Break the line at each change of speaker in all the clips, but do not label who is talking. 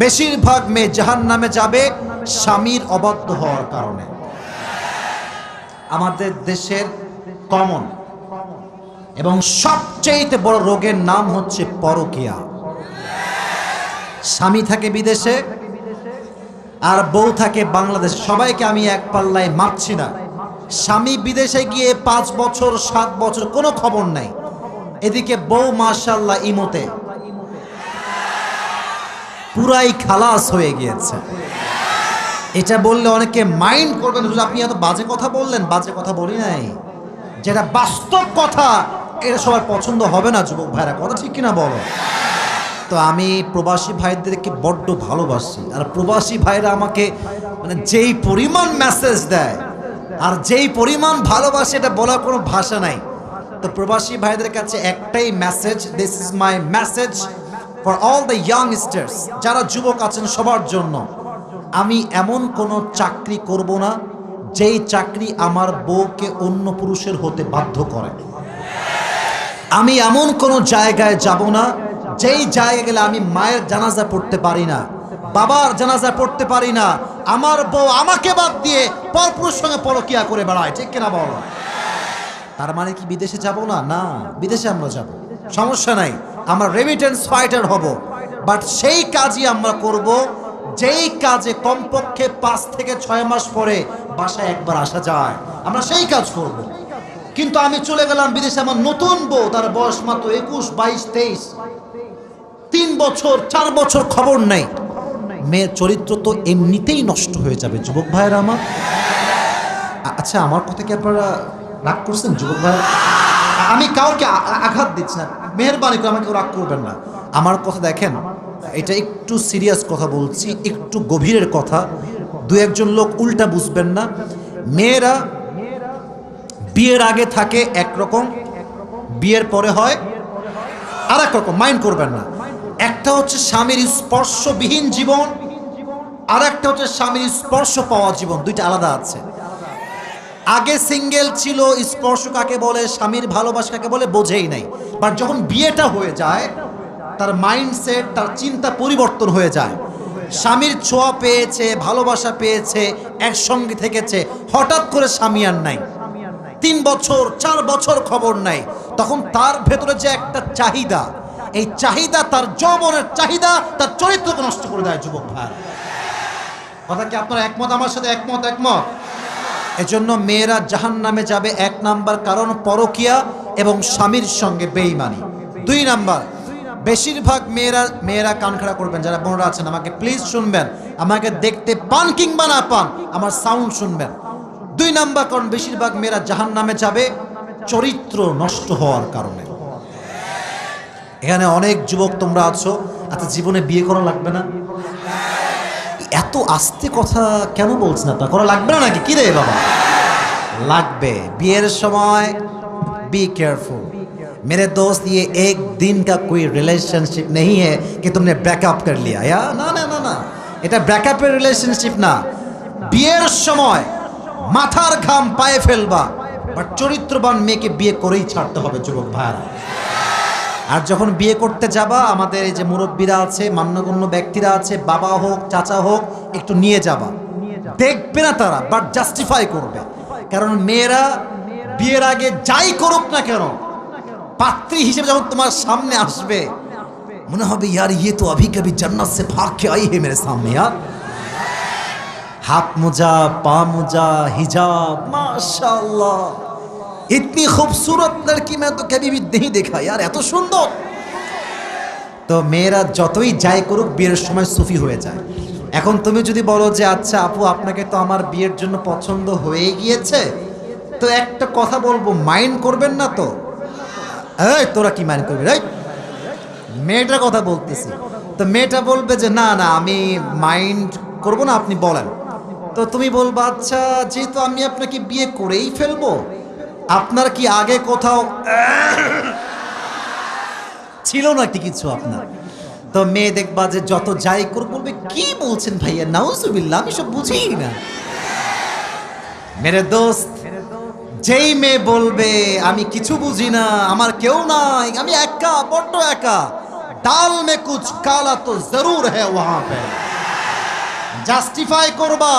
বেশিরভাগ মেয়ে জাহান নামে যাবে, স্বামীর অবাধ্য হওয়ার কারণে। আমাদের দেশের কমন এবং সবচেয়ে বড় রোগের নাম হচ্ছে পরকিয়া। স্বামী থাকে বিদেশে, আর বউ থাকে বাংলাদেশে। সবাইকে আমি এক পাল্লায় মারছি না। স্বামী বিদেশে গিয়ে পাঁচ বছর, সাত বছর কোনো খবর নাই। এদিকে বউ মার্শাল্লাহ ইমোতে। পুরাই খালাস হয়ে গিয়েছে। এটা বললে অনেকে মাইন্ড করবেন আপনি এত বাজে কথা বললেন, বাজে কথা বলি নাই। যেটা বাস্তব কথা, এটা সবার পছন্দ হবে না, যুবক ভাইরা। কথা ঠিক কিনা বলো? তো আমি প্রবাসী ভাইদেরকে বড্ড ভালোবাসি। আর প্রবাসী ভাইরা আমাকে মানে যেই পরিমাণ মেসেজ দেয়, আর যেই পরিমাণ ভালোবাসে, এটা বলার কোনো ভাষা নাই। তো প্রবাসী ভাইদের কাছে একটাই message this is my message for all the youngsters যারা যুবক আছেন সবার জন্য, আমি এমন কোনো চাকরি করব না যেই চাকরি আমার বউকে অন্য পুরুষের হতে বাধ্য করে। আমি এমন কোনো জায়গায় যাব না যেই জায়গায় গেলে আমি মায়ের জানাজা পড়তে পারি না, বাবার জানাজা পড়তে পারি না, আমার বউ আমাকে বাদ দিয়ে পরপুরুষ সঙ্গে পরকিয়া করে বেড়ায়, ঠিক কিনা বলো? তার মানে কি বিদেশে যাব না? না, বিদেশে আমরা যাব। সমস্যা নাই। আমরা রেমিটেন্স ফাইটার হব। বাট সেই কাজই আমরা করব, যেই কাজে কমপক্ষে পাঁচ থেকে ছয় মাস পরে বাসায় একবার আসা যায়। আমরা সেই কাজ করব। কিন্তু আমি চলে গেলাম বিদেশে, আমার নতুন বউ, তার বয়স মাত্র একুশ, বাইশ, তেইশ। তিন বছর, চার বছর খবর নেই। মেয়ের চরিত্র তো এমনিতেই নষ্ট হয়ে যাবে, যুবক ভাইয়েরা আমার। আচ্ছা আমার কথা কি আপনারা রাগ করছেন, যুবক ভাই আমি কাউকে আঘাত দিচ্ছি না। মেহরবানি করে আমাকে রাগ করবেন না। আমার কথা দেখেন, এটা একটু সিরিয়াস কথা বলছি, একটু গভীরের কথা। দু একজন লোক উল্টা বুঝবেন না। মেয়েরা বিয়ের আগে থাকে একরকম, বিয়ের পরে হয় আর রকম, মাইন্ড করবেন না। একটা হচ্ছে স্বামীর স্পর্শবিহীন জীবন আর একটা হচ্ছে স্বামীর স্পর্শ পাওয়া জীবন, দুইটা আলাদা আছে। আগে সিঙ্গেল ছিল, স্পর্শ কাকে বলে, স্বামীর ভালোবাসা কাকে বলে, বোঝেই নাই। বাট যখন বিয়েটা হয়ে যায়, তার মাইন্ডসেট তার চিন্তা পরিবর্তন হয়ে যায়। স্বামীর ছোঁয়া পেয়েছে, ভালোবাসা পেয়েছে, একসঙ্গে থেকেছে। হঠাৎ করে স্বামী আর নাই। তিন বছর, চার বছর খবর নাই। তখন তার ভেতরে যে একটা চাহিদা, এই চাহিদা তার যৌবনের চাহিদা, তার চরিত্রকে নষ্ট করে দেয়, যুবক ভাই। কথা কি আপনারা একমত? আমার সাথে একমত? একমত? এজন্য মেয়েরা জাহান নামে যাবে এক নাম্বার কারণ পরকিয়া এবং স্বামীর সঙ্গে বেইমানি। দুই নাম্বার, বেশিরভাগ মেয়েরা মেয়েরা কান খাড়া করবেন। যারা বোনরা আছেন, আমাকে প্লিজ শুনবেন। আমাকে দেখতে পান কিংবা না পান, আমার সাউন্ড শুনবেন। দুই নাম্বার কারণ, বেশিরভাগ মেয়েরা জাহান নামে যাবে চরিত্র নষ্ট হওয়ার কারণে। এখানে অনেক যুবক তোমরা আছো আচ্ছা জীবনে বিয়ে করা লাগবে না? এত আস্তে কথা কেন বলছেন আপনার করা লাগবে না নাকি কি রে বাবা লাগবে বিয়ের সময় बी केयरफुल मेरे दोस्त ये एक दिन का कोई रिलेशनशिप नहीं है कि तुमने ब्रेकअप कर लिया या না না না না এটা ব্রেকআপের রিলেশনশিপ না বিয়ের সময় মাথার ঘাম পায়ে ফেলবা বাট চরিত্রবান মেয়েকে বিয়ে করেই ছাড়তে হবে যুবক ভাইরা আর যখন বিয়ে করতে যাবা, আমাদের এই যে মুরব্বীরা আছে, মান্যগণ্য ব্যক্তিরা আছে, বাবা হোক, চাচা হোক, একটু নিয়ে যাবা। দেখবে না তারা বাট জাস্টিফাই করবে। কারণ মেয়েরা বিয়ের আগে যাই করুক না কেন, পাত্রী হিসেবে যখন তোমার সামনে আসবে, মনে হবে, ইয়ার ইয়ে তো অভি কবি জান্নাত সে আই হে মেরে সামনে, ইয়ার। হাত মোজা, পা মোজা, হিজাব মাশাল্লাহ इतनी खूबसूरत लड़की मैं तो कभी भी नहीं देखा यार এত সুন্দর তো মেয়েরা যতই যাই করুক বিয়ের সময় সুফি হয়ে যায় এখন তুমি যদি বলো যে আচ্ছা আপু আপনাকে তো আমার বিয়ের জন্য পছন্দ হয়ে গিয়েছে তো একটা কথা বলবো মাইন্ড করবেন না তো এই তোরা কি মাইন্ড করবি রাইট মেয়েটার কথা বলতেছি তো মেয়েটা বলবে যে না না আমি মাইন্ড করব না আপনি বলেন তো তুমি বলবা আচ্ছা যেহেতু আমি আপনাকে বিয়ে করেই ফেলবো আপনার কি আগে কোথাও ছিল নাকি কিছু আপনার? তো মেয়ে দেখবা যে যত যাই করবে কি বলছেন ভাইয়া? নাউজুবিল্লা আমি সব বুঝি না। মেরে দোস্ত, যেই মেয়ে বলবে, আমি কিছু বুঝি না, আমার কেউ নাই, আমি একা, বড্ড একা। ডাল মে কুচ কালা তো জরুর হ্যাঁ জাস্টিফাই করবা।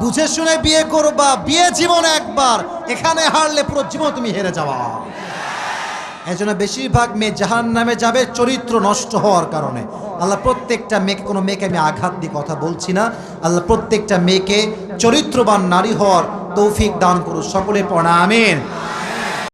বুঝে শুনে বিয়ে করবা, বিয়ে জীবন একবার। এখানে হারলে পুরো জীবন তুমি হেরে যাওয়া এই জন্য বেশিরভাগ মেয়ে জাহান নামে যাবে চরিত্র নষ্ট হওয়ার কারণে। আল্লাহ প্রত্যেকটা মেয়েকে, কোনো মেয়েকে আমি আঘাত দিয়ে কথা বলছি না। আল্লাহ প্রত্যেকটা মেয়েকে চরিত্রবান নারী হওয়ার তৌফিক দান করুন। সকলে পড়া আমিন।